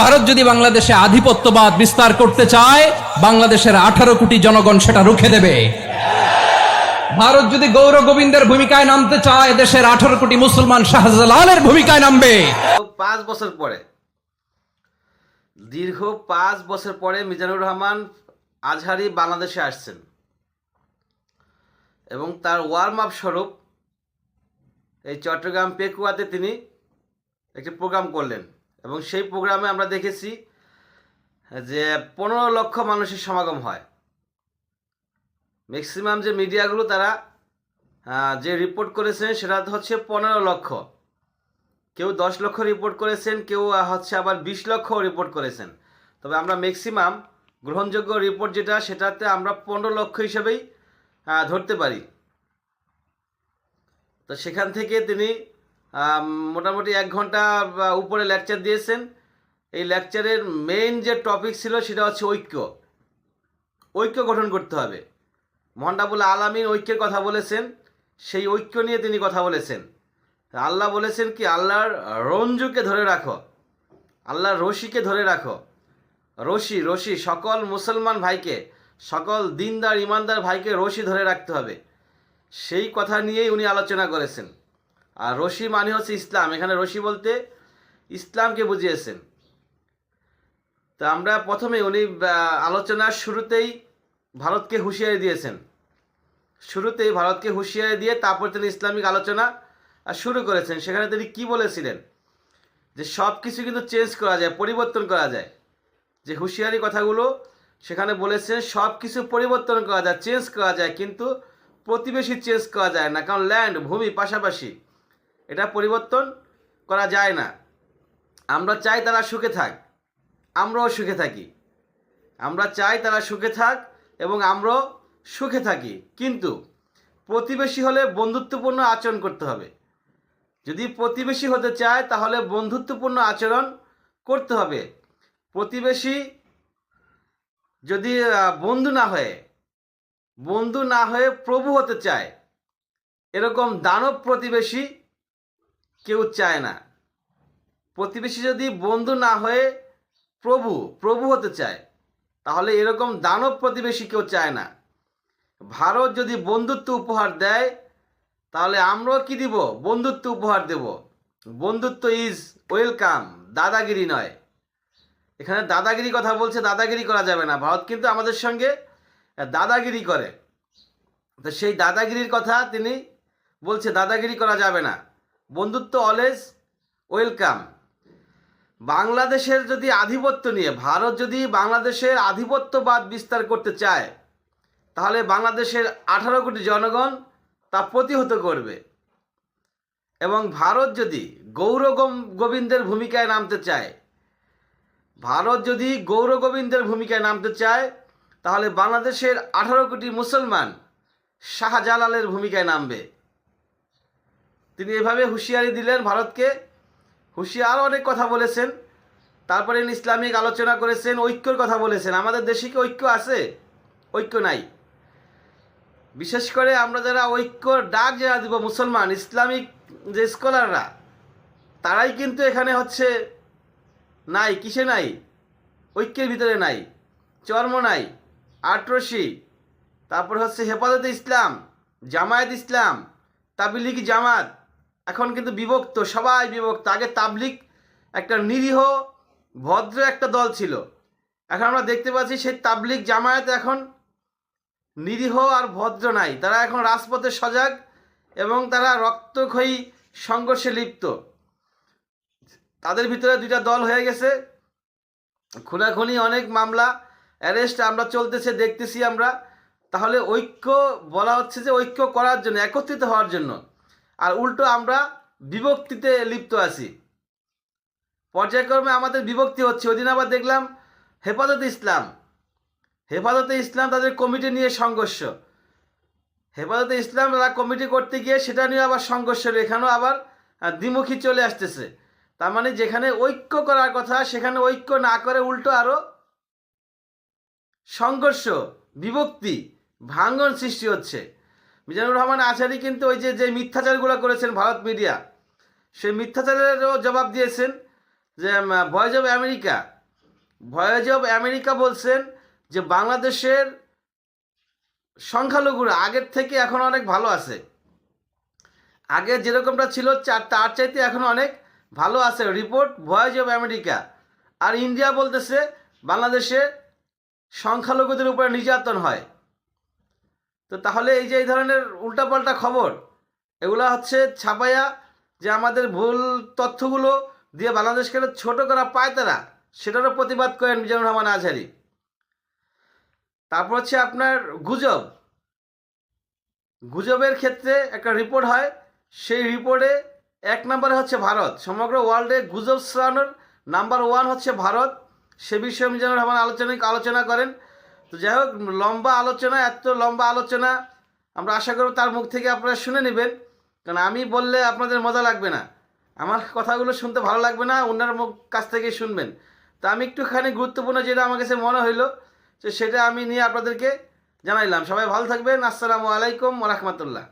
ভারত যদি বাংলাদেশে আধিপত্যবাদ বিস্তার করতে চায়, বাংলাদেশের আঠারো কোটি জনগণ সেটা রুখে দেবে। ভারত যদি গৌর গোবিন্দের ভূমিকায় নামতে চায়, দেশের আঠারো কোটি মুসলমান শাহজালালের ভূমিকায় নামবে। পাঁচ বছর পরে, দীর্ঘ পাঁচ বছর পরে মিজানুর রহমান আজহারি বাংলাদেশে আসছেন। এবং তার ওয়ার্ম আপ স্বরূপ এই চট্টগ্রাম পেকুয়াতে তিনি একটি প্রোগ্রাম করলেন। এবং সেই প্রোগ্রামে আমরা দেখেছি যে পনেরো লক্ষ মানুষের সমাগম হয়। ম্যাক্সিমাম যে মিডিয়াগুলো তারা যে রিপোর্ট করেছেন সেটা হচ্ছে পনেরো লক্ষ। কেউ দশ লক্ষ রিপোর্ট করেছেন, কেউ হচ্ছে আবার বিশ লক্ষ রিপোর্ট করেছেন। তবে আমরা ম্যাক্সিমাম গ্রহণযোগ্য রিপোর্ট যেটা, সেটাতে আমরা পনেরো লক্ষ হিসেবেই ধরতে পারি। তো সেখান থেকে তিনি মোটামুটি এক ঘণ্টা উপরে লেকচার দিয়েছেন। এই লেকচারের মেইন যে টপিক ছিল সেটা হচ্ছে ঐক্য। ঐক্য গঠন করতে হবে। মহানডাবুল আলামিন ঐক্যের কথা বলেছেন, সেই ঐক্য নিয়ে তিনি কথা বলেছেন। আল্লাহ বলেছেন কি, আল্লাহর রঞ্জুকে ধরে রাখো। আল্লাহর রশিকে ধরে রাখো। রশি রশি, সকল মুসলমান ভাইকে, সকল দিনদার, ইমানদার ভাইকে রশি ধরে রাখতে হবে। সেই কথা নিয়েই উনি আলোচনা করেছেন। আর রশি মানে হচ্ছে ইসলাম। এখানে রশি বলতে ইসলামকে বুঝিয়েছেন। তা আমরা প্রথমে উনি আলোচনার শুরুতেই ভারতকে হুঁশিয়ারি দিয়েছেন। শুরুতেই ভারতকে হুঁশিয়ারি দিয়ে তারপর তিনি ইসলামিক আলোচনা শুরু করেছেন। সেখানে তিনি কি বলেছিলেন? যে সব কিছু কিন্তু চেঞ্জ করা যায়, পরিবর্তন করা যায়। যে হুঁশিয়ারি কথাগুলো সেখানে বলেছেন, সব কিছু পরিবর্তন করা যায় চেঞ্জ করা যায়, কিন্তু প্রতিবেশী চেঞ্জ করা যায় না। কারণ ল্যান্ড ভূমি পাশাপাশি এটা পরিবর্তন করা যায় না। আমরা চাই তারা সুখে থাক, আমরাও সুখে থাকি। আমরা চাই তারা সুখে থাক এবং আমরাও সুখে থাকি। কিন্তু প্রতিবেশী হলে বন্ধুত্বপূর্ণ আচরণ করতে হবে। যদি প্রতিবেশী হতে চায়, তাহলে বন্ধুত্বপূর্ণ আচরণ করতে হবে। প্রতিবেশী যদি বন্ধু না হয়ে, বন্ধু না হয়ে প্রভু হতে চায়, এরকম দানব প্রতিবেশী কেউ চায় না। প্রতিবেশী যদি বন্ধু না হয়ে প্রভু প্রভু হতে চায়, তাহলে এরকম দানব প্রতিবেশী কেউ চায় না। ভারত যদি বন্ধুত্ব উপহার দেয়, তাহলে আমরাও কি দিব? বন্ধুত্ব উপহার দেব। বন্ধুত্ব ইজ ওয়েলকাম দাদাগিরি নয়। এখানে দাদাগিরি কথা বলছে, দাদাগিরি করা যাবে না। ভারত কিন্তু আমাদের সঙ্গে দাদাগিরি করে। তো সেই দাদাগিরির কথা তিনি বলছে, দাদাগিরি করা যাবে না। বন্ধুত্ব অলওয়েজ ওয়েলকাম বাংলাদেশের যদি আধিপত্য নিয়ে, ভারত যদি বাংলাদেশের আধিপত্যবাদ বিস্তার করতে চায়, তাহলে বাংলাদেশের আঠারো কোটি জনগণ তা প্রতিহত করবে। এবং ভারত যদি গৌরগম গোবিন্দের ভূমিকায় নামতে চায়, ভারত যদি গৌর গোবিন্দের ভূমিকায় নামতে চায়, তাহলে বাংলাদেশের আঠারো কোটি মুসলমান শাহজালালের ভূমিকায় নামবে। তিনি এভাবে হুঁশিয়ারি দিলেন ভারতকে। হুঁশিয়ার অনেক কথা বলেছেন। তারপরে ইসলামিক আলোচনা করেছেন, ঐক্যর কথা বলেছেন। আমাদের দেশে কি ঐক্য আছে? ঐক্য নাই। বিশেষ করে আমরা যারা ঐক্য ডাক যারা দিব, মুসলমান, ইসলামিক যে স্কলাররা, তারাই কিন্তু এখানে হচ্ছে নাই, কিসে নাই? ঐক্যের ভিতরে নাই। চর্ম নাই আটরশি তারপর হচ্ছে হেফাজতে ইসলাম, জামায়াত ইসলাম, তাবলিগ জামাত এখন কিন্তু বিভক্ত, সবাই বিভক্ত। আগে তাবলিক একটা নিরীহ, ভদ্র একটা দল ছিল। এখন আমরা দেখতে পাচ্ছি সেই তাবলিক জামায়াত এখন নিরীহ আর ভদ্র নাই। তারা এখন রাজপথে সজাগ এবং তারা রক্তক্ষয়ী সংঘর্ষে লিপ্ত। তাদের ভিতরে দুইটা দল হয়ে গেছে। খুনাখুনি অনেক মামলা, অ্যারেস্ট আমরা চলতেছে, দেখতেছি আমরা। তাহলে ঐক্য বলা হচ্ছে যে ঐক্য করার জন্য, একত্রিত হওয়ার জন্য। আর উল্টো আমরা বিভক্তিতে লিপ্ত আছি। পর্যায়ক্রমে আমাদের বিভক্তি হচ্ছে ওদিন আবার দেখলাম হেফাজতে ইসলাম। হেফাজতে ইসলাম তাদের কমিটি নিয়ে সংঘর্ষ। হেফাজতে ইসলাম তারা কমিটি করতে গিয়ে সেটা নিয়ে আবার সংঘর্ষ। এখানেও আবার দ্বিমুখী চলে আসতেছে। তার মানে যেখানে ঐক্য করার কথা, সেখানে ঐক্য না করে উল্টো আরও সংঘর্ষ, বিভক্তি ভাঙ্গন সৃষ্টি হচ্ছে। মিজানুর রহমান আচারি কিন্তু ওই যে মিথ্যাচারগুলো করেছেন ভারত মিডিয়া, সেই মিথ্যাচারেরও জবাব দিয়েছেন যে voice of America. Voice of America বলছেন যে, বাংলাদেশের সংখ্যালঘুরা আগের থেকে এখন অনেক ভালো আছে। আগে যেরকমটা ছিল তার চাইতে এখন অনেক ভালো আছে। Report, voice of America. R India বলতেছে, বাংলাদেশে সংখ্যালঘুদের উপরে নির্যাতন হয়। তো তাহলে এই যে এই ধরনের উল্টাপাল্টা খবর, এগুলো হচ্ছে ছাপাইয়া যে আমাদের ভুল তথ্যগুলো দিয়ে বাংলাদেশকে ছোট করা পায় তারা, সেটারও প্রতিবাদ করেন মিজানুর রহমান আজহারি। তারপর হচ্ছে আপনার গুজব। গুজবের ক্ষেত্রে একটা রিপোর্ট হয়, সেই রিপোর্টে এক নম্বরে হচ্ছে ভারত, সমগ্র ওয়ার্ল্ডে গুজব ছড়ানোর নাম্বার ওয়ান হচ্ছে ভারত। সে বিষয়ে মিজানুর রহমান আলোচনা আলোচনা করেন। তো যাই হোক, লম্বা আলোচনা, এত লম্বা আলোচনা। আমরা আশা করব তার মুখ থেকে আপনারা শুনে নেবেন। কারণ আমি বললে আপনাদের মজা লাগবে না। আমার কথাগুলো শুনতে ভালো লাগবে না ওনার মুখ কাছ থেকে শুনবেন। তো আমি একটুখানি গুরুত্বপূর্ণ যেটা আমার কাছে মনে হইল, তো সেটা আমি নিয়ে আপনাদেরকে জানাইলাম। সবাই ভালো থাকবেন। আসসালামু আলাইকুম রহমতুল্লাহ।